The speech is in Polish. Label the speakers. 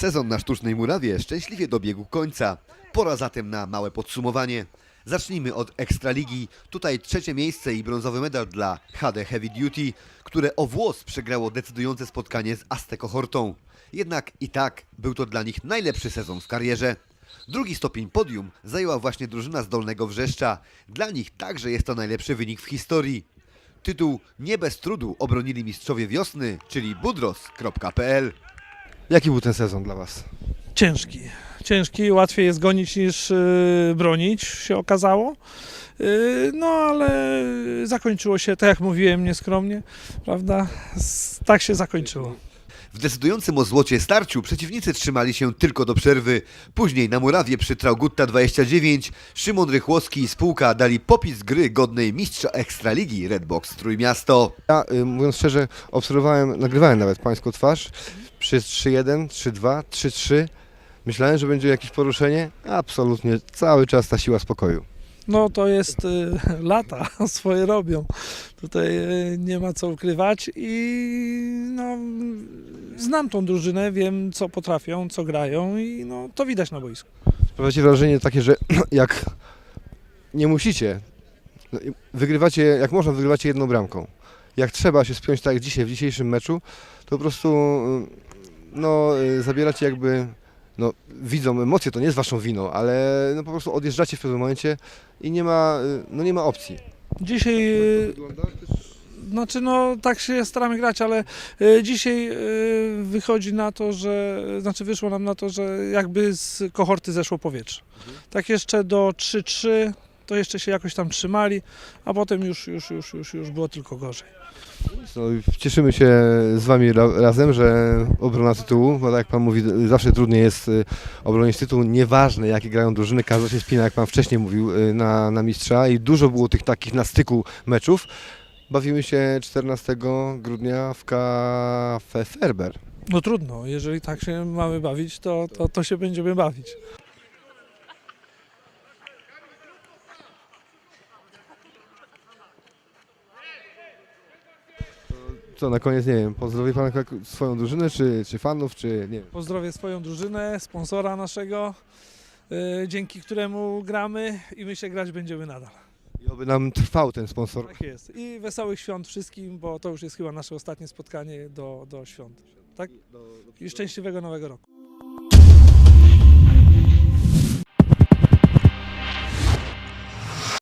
Speaker 1: Sezon na sztucznej murawie szczęśliwie dobiegł końca. Pora zatem na małe podsumowanie. Zacznijmy od Ekstraligi. Tutaj trzecie miejsce i brązowy medal dla HD Heavy Duty, które o włos przegrało decydujące spotkanie z Azteco Hortą. Jednak i tak był to dla nich najlepszy sezon w karierze. Drugi stopień podium zajęła właśnie drużyna z Dolnego Wrzeszcza. Dla nich także jest to najlepszy wynik w historii. Tytuł nie bez trudu obronili mistrzowie wiosny, czyli budros.pl.
Speaker 2: Jaki był ten sezon dla Was?
Speaker 3: Ciężki. Ciężki, łatwiej jest gonić niż y, bronić, się okazało. Y, no ale zakończyło się, tak jak mówiłem, nieskromnie, prawda? Tak się zakończyło.
Speaker 1: W decydującym o złocie starciu przeciwnicy trzymali się tylko do przerwy. Później na murawie przy Traugutta 29 Szymon Rychłowski i spółka dali popis gry godnej mistrza Ekstraligi Redbox Trójmiasto.
Speaker 2: Ja, y, mówiąc szczerze, obserwowałem, nagrywałem nawet Pańską twarz przy 3-1, 3-2, 3-3. Myślałem, że będzie jakieś poruszenie. Absolutnie cały czas ta siła spokoju.
Speaker 3: No to jest y, lata, swoje robią. Tutaj y, nie ma co ukrywać i no, znam tą drużynę, wiem co potrafią, co grają i no, to widać na boisku.
Speaker 2: Sprawiacie wrażenie takie, że jak nie musicie, wygrywacie, jak można, wygrywacie jedną bramką. Jak trzeba się spiąć tak jak dzisiaj, w dzisiejszym meczu, to po prostu y, no, y, zabieracie jakby, no widzą emocje, to nie jest waszą winą, ale no, po prostu odjeżdżacie w pewnym momencie i nie ma, y, no, nie ma opcji.
Speaker 3: Dzisiaj y, Znaczy, no tak się staramy grać, ale y, dzisiaj y, wychodzi na to, że, znaczy wyszło nam na to, że jakby z kohorty zeszło powietrze. Tak jeszcze do 3-3 to jeszcze się jakoś tam trzymali, a potem już, już, już, już, już było tylko gorzej.
Speaker 2: No, cieszymy się z Wami ra razem, że obrona tytułu, bo tak jak Pan mówi, zawsze trudniej jest y, obronić tytuł, nieważne jakie grają drużyny, każda się spina, jak Pan wcześniej mówił, y, na, na mistrza i dużo było tych takich na styku meczów. Bawimy się 14 grudnia w Cafe Ferber.
Speaker 3: No trudno, jeżeli tak się mamy bawić, to, to, to się będziemy bawić.
Speaker 2: Co na koniec, nie wiem, pozdrowi Pan swoją drużynę, czy, czy fanów, czy nie wiem.
Speaker 3: Pozdrowię swoją drużynę, sponsora naszego, y, dzięki któremu gramy i my się grać będziemy nadal.
Speaker 2: I oby nam trwał ten sponsor.
Speaker 3: Tak jest. I wesołych świąt wszystkim, bo to już jest chyba nasze ostatnie spotkanie do, do świąt. Tak? I szczęśliwego nowego roku.